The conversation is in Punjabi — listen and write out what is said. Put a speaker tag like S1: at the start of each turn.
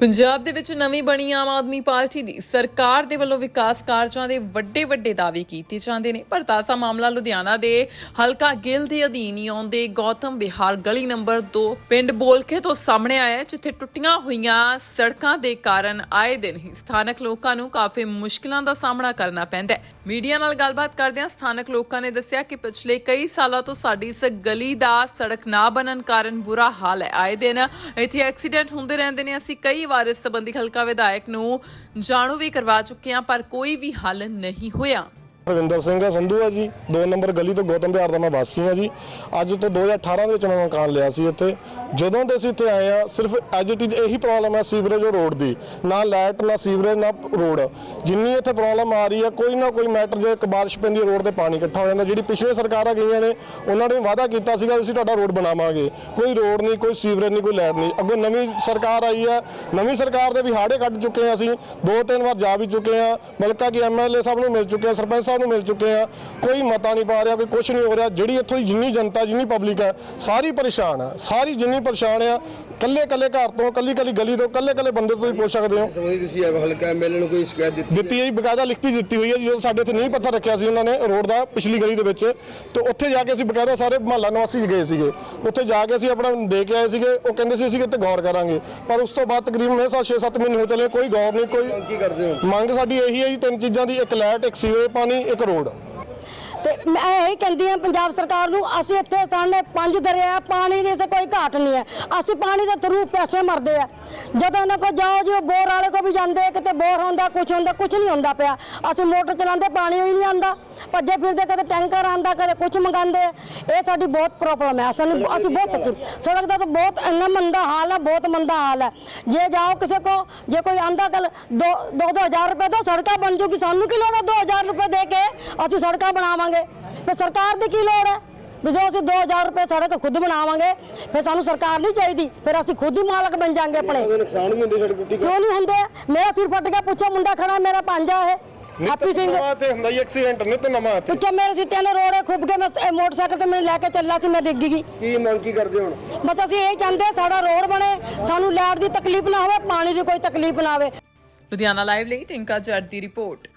S1: ਪੰਜਾਬ ਦੇ ਵਿੱਚ ਨਵੀਂ ਬਣੀ ਆਮ ਆਦਮੀ ਪਾਰਟੀ ਦੀ ਸਰਕਾਰ ਦੇ ਵੱਲੋਂ ਵਿਕਾਸ ਕਾਰਜਾਂ ਦੇ ਵੱਡੇ ਵੱਡੇ ਦਾਅਵੇ ਕੀਤੇ ਜਾਂਦੇ ਨੇ। ਪਰ ਤਾਜ਼ਾ ਮਾਮਲਾ ਲੁਧਿਆਣਾ ਦੇ ਹਲਕਾ ਗਿੱਲ ਦੇ ਅਧੀਨ ਹੀ ਆਉਂਦੇ ਗੌਤਮ ਵਿਹਾਰ ਗਲੀ ਨੰਬਰ 2 ਪਿੰਡ ਬੋਲਕੇ ਤੋਂ ਸਾਹਮਣੇ ਆਇਆ ਜਿੱਥੇ ਟੁੱਟੀਆਂ ਹੋਈਆਂ ਸੜਕਾਂ ਦੇ ਕਾਰਨ ਆਏ ਦਿਨ ਹੀ ਸਥਾਨਕ ਲੋਕਾਂ ਨੂੰ ਕਾਫੀ ਮੁਸ਼ਕਲਾਂ ਦਾ ਸਾਹਮਣਾ ਕਰਨਾ ਪੈਂਦਾ ਹੈ। ਮੀਡੀਆ ਨਾਲ ਗੱਲਬਾਤ ਕਰਦਿਆਂ ਸਥਾਨਕ ਲੋਕਾਂ ਨੇ ਦੱਸਿਆ ਕਿ ਪਿਛਲੇ ਕਈ ਸਾਲਾਂ ਤੋਂ ਸਾਡੀ ਇਸ ਗਲੀ ਦਾ ਸੜਕ ਨਾ ਬਣਨ ਕਾਰਨ ਬੁਰਾ ਹਾਲ ਹੈ। ਆਏ ਦਿਨ ਇੱਥੇ ਐਕਸੀਡੈਂਟ ਹੁੰਦੇ ਰਹਿੰਦੇ ਨੇ। ਅਸੀਂ ਕਈ ਵਾਰਿਸ ਸੰਬੰਧੀ ਹਲਕਾ ਵਿਧਾਇਕ ਨੂੰ ਜਾਣੂ ਵੀ ਕਰਵਾ ਚੁੱਕੇ ਹਾਂ, ਪਰ ਕੋਈ ਵੀ ਹੱਲ ਨਹੀਂ ਹੋਇਆ।
S2: ਰਵਿੰਦਰ ਸਿੰਘ ਸੰਧੂ ਆ ਜੀ। 2 ਨੰਬਰ ਗਲੀ ਤੋਂ ਗੌਤਮ ਵਿਹਾਰ ਦਾ ਮੈਂ ਵਾਸੀ ਆ ਜੀ। ਅੱਜ ਤੋਂ 2018 ਦੇ ਵਿੱਚ ਮੈਂ ਮਕਾਨ ਲਿਆ ਸੀ ਇੱਥੇ। ਜਦੋਂ ਦੇ ਅਸੀਂ ਇੱਥੇ ਆਏ ਆ ਸਿਰਫ ਐਜ ਇਟ ਇਜ਼ ਇਹੀ ਪ੍ਰੋਬਲਮ ਹੈ ਸੀਵਰੇਜ ਔਰ ਰੋਡ ਦੀ। ਨਾ ਲਾਈਟ, ਨਾ ਸੀਵਰੇਜ, ਨਾ ਰੋਡ। ਜਿੰਨੀ ਇੱਥੇ ਪ੍ਰੋਬਲਮ ਆ ਰਹੀ ਹੈ, ਕੋਈ ਨਾ ਕੋਈ ਮੈਟਰ ਜੇ ਇੱਕ ਬਾਰਿਸ਼ ਪੈਂਦੀ ਹੈ, ਰੋਡ ਤੇ ਪਾਣੀ ਇਕੱਠਾ ਹੋ ਜਾਂਦਾ। ਜਿਹੜੀ ਪਿਛਲੇ ਸਰਕਾਰਾਂ ਗਈਆਂ ਨੇ, ਉਹਨਾਂ ਨੇ ਵਾਅਦਾ ਕੀਤਾ ਸੀਗਾ ਅਸੀਂ ਤੁਹਾਡਾ ਰੋਡ ਬਣਾਵਾਂਗੇ। ਕੋਈ ਰੋਡ ਨਹੀਂ, ਕੋਈ ਸੀਵਰੇਜ ਨਹੀਂ, ਕੋਈ ਲਾਈਟ ਨਹੀਂ। ਅੱਗੋਂ ਨਵੀਂ ਸਰਕਾਰ ਆਈ ਹੈ। ਨਵੀਂ ਸਰਕਾਰ ਦੇ ਵੀ ਹਾੜੇ ਕੱਢ ਚੁੱਕੇ ਆ ਅਸੀਂ। ਦੋ ਤਿੰਨ ਵਾਰ ਜਾ ਵੀ ਚੁੱਕੇ ਆ ਬਲਕਾ ਕਿ ਐਮਐਲਏ ਸਾਹਿਬ ਨੂੰ ਮਿਲ ਚੁੱਕੇ ਆ ਸਰਪੰਚ ਸਾਹਿਬ ਨੂੰ ਮਿਲ ਚੁੱਕੇ ਆ। ਕੋਈ ਮਤਾ ਨਹੀਂ ਪਾ ਰਿਹਾ, ਕੋਈ ਕੁਝ ਨਹੀਂ ਹੋ ਰਿਹਾ। ਜਿਹੜੀ ਇੱਥੋਂ ਦੀ ਜਿੰਨੀ ਜਨਤਾ, ਜਿੰਨੀ ਪਬਲਿਕ ਹੈ ਸਾਰੀ ਪਰੇਸ਼ਾਨ ਆ। ਸਾਰੀ ਜਿੰਨੀ ਪਰੇਸ਼ਾਨ ਆ ਕੱਲੇ ਕੱਲੇ ਘਰ ਤੋਂ ਕੱਲੀ ਕੱਲੀ ਗਲੀ ਤੋਂ ਕੱਲੇ ਕੱਲੇ ਬੰਦੇ ਤੋਂ ਹੀ ਪੁੱਛ ਸਕਦੇ ਹੋ।
S3: ਸਮਝੀ ਤੁਸੀਂ ਇਹ ਹਲਕਾ ਐਮਐਲਏ ਨੂੰ ਕੋਈ ਸ਼ਿਕਾਇਤ ਦਿੱਤੀ
S2: ਦਿੱਤੀ ਹੈ ਬਕਾਇਦਾ ਲਿਖਤੀ ਦਿੱਤੀ ਹੋਈ ਹੈ ਜਦੋਂ ਸਾਡੇ ਇੱਥੇ ਨਹੀਂ ਪੱਥਰ ਰੱਖਿਆ ਸੀ ਉਹਨਾਂ ਨੇ ਰੋਡ ਦਾ ਪਿਛਲੀ ਗਲੀ ਦੇ ਵਿੱਚ ਤੇ ਉੱਥੇ ਜਾ ਕੇ ਅਸੀਂ ਬਕਾਇਦਾ ਸਾਰੇ ਮਹੱਲਾ ਨਿਵਾਸੀ ਗਏ ਸੀਗੇ। ਉੱਥੇ ਜਾ ਕੇ ਅਸੀਂ ਆਪਣਾ ਦੇ ਕੇ ਆਏ ਸੀਗੇ ਉਹ ਕਹਿੰਦੇ ਸੀ ਅਸੀਂ ਇੱਥੇ ਗੌਰ ਕਰਾਂਗੇ। ਪਰ ਉਸ ਤੋਂ ਬਾਅਦ ਤਕਰੀਬਨ ਮੇਰੇ ਸਾਲ 6-7 ਮਹੀਨੇ ਹੋ ਚਲੇ ਕੋਈ ਗੌਰ ਨਹੀਂ ਕੋਈ
S3: ਕੀ ਕਰਦੇ ਹੋ?
S2: ਮੰਗ ਸਾਡੀ ਇਹੀ ਹੈ ਜੀ ਤਿੰਨ ਚੀਜ਼ਾਂ ਦੀ ਇੱਕ ਲਾਈਟ ਇੱਕ ਸੀਵਰੇਜ ਪਾਣੀ ਇੱਕ ਰੋਡ।
S4: ਤੇ ਮੈਂ ਇਹ ਕਹਿੰਦੀ ਹਾਂ, ਪੰਜਾਬ ਸਰਕਾਰ ਨੂੰ ਅਸੀਂ ਇੱਥੇ ਸਾਹਮਣੇ ਪੰਜ ਦਰਿਆ ਪਾਣੀ ਦੀ ਇੱਥੇ ਕੋਈ ਘਾਟ ਨਹੀਂ ਹੈ। ਅਸੀਂ ਪਾਣੀ ਦੇ ਥਰੂ ਪੈਸੇ ਮਰਦੇ ਆ। ਜਦੋਂ ਇਹਨਾਂ ਕੋ ਜਾਓ ਜੀ ਬੋਰ ਵਾਲੇ ਕੋ ਵੀ ਜਾਂਦੇ ਕਿਤੇ ਬੋਰ ਹੁੰਦਾ ਕੁਝ ਹੁੰਦਾ ਕੁਝ ਨਹੀਂ ਹੁੰਦਾ ਪਿਆ। ਅਸੀਂ ਮੋਟਰ ਚਲਾਉਂਦੇ, ਪਾਣੀ ਹੀ ਨਹੀਂ ਆਉਂਦਾ। ਭੱਜੇ ਫਿਰਦੇ ਕਦੇ ਟੈਂਕਰ ਆਉਂਦਾ ਕਦੇ ਕੁਝ ਮੰਗਾਉਂਦੇ। ਇਹ ਸਾਡੀ ਬਹੁਤ ਪ੍ਰੋਬਲਮ ਹੈ। ਸਾਨੂੰ ਅਸੀਂ ਬਹੁਤ ਤਕਲੀਫ ਸੜਕ ਦਾ ਤਾਂ ਬਹੁਤ ਇੰਨਾ ਮੰਦਾ ਹਾਲ ਹੈ ਬਹੁਤ ਮੰਦਾ ਹਾਲ ਹੈ। ਜੇ ਜਾਓ ਕਿਸੇ ਕੋ ਜੇ ਕੋਈ ਆਂਦਾ ਕੱਲ ਦੋ ਦੋ ਦੋ ਹਜ਼ਾਰ ਰੁਪਏ ਦੋ ਸੜਕਾਂ ਬਣ ਜੂਗੀ ਸਾਨੂੰ ਕੀ ਲੋੜ ਹੈ 2000 ਰੁਪਏ ਦੇ ਕੇ ਅਸੀਂ ਸੜਕਾਂ ਬਣਾਵਾਂਗੇ? ਤੇ ਸਰਕਾਰ ਦੀ ਕੀ ਲੋੜ ਹੈ? ਵੀ ਜੋ ਅਸੀਂ 2000 ਰੁਪਏ ਸੜਕ ਖੁਦ ਬਣਾਵਾਂਗੇ ਫਿਰ ਸਾਨੂੰ ਸਰਕਾਰ ਨਹੀਂ ਚਾਹੀਦੀ। ਫਿਰ ਅਸੀਂ ਖੁਦ ਹੀ ਮਾਲਕ ਬਣ ਜਾਾਂਗੇ ਆਪਣੇ।
S3: ਉਹਦੇ ਨੁਕਸਾਨ ਵੀ ਹੁੰਦੇ ਸੜਕ ਟੁੱਟੀ
S4: ਕਿਉਂ ਨਹੀਂ ਹੁੰਦੇ? ਮੇਰਾ ਸਿਰ ਫਟ ਗਿਆ ਪੁੱਛੋ ਮੁੰਡਾ ਖੜਾ ਮੇਰਾ ਪੰਜਾ ਹੈ ਹੈਪੀ ਸਿੰਘ
S2: ਨਵਾਂ ਤੇ ਹੁੰਦਾ ਹੀ ਐਕਸੀਡੈਂਟ ਨਿਤ ਨਵਾਂ ਇੱਥੇ
S4: ਪੁੱਛੋ ਮੇਰੇ ਸਿੱਤਿਆਂ ਨੇ ਰੋੜੇ ਖੁੱਬ ਕੇ ਮੈਂ ਇਹ ਮੋਟਰਸਾਈਕਲ ਤੇ ਮੈਨੂੰ ਲੈ ਕੇ ਚੱਲਾ ਸੀ ਮੈਂ ਡਿੱਗ ਗਈ।
S3: ਕੀ ਮੰਗ ਕੀ ਕਰਦੇ ਹੁਣ?
S4: ਬਸ ਅਸੀਂ ਇਹ ਚਾਹੁੰਦੇ ਹਾਂ ਸਾਡਾ ਰੋਡ ਬਣੇ ਸਾਨੂੰ ਲਾਈਟ ਦੀ ਤਕਲੀਫ ਨਾ ਹੋਵੇ ਪਾਣੀ ਦੀ ਕੋਈ ਤਕਲੀਫ ਨਾ ਆਵੇ।
S1: ਲੁਧਿਆਣਾ ਲਾਈਵ ਲਈ ਟਿੰਕਾ ਜੱਟ ਦੀ ਰਿਪੋਰਟ।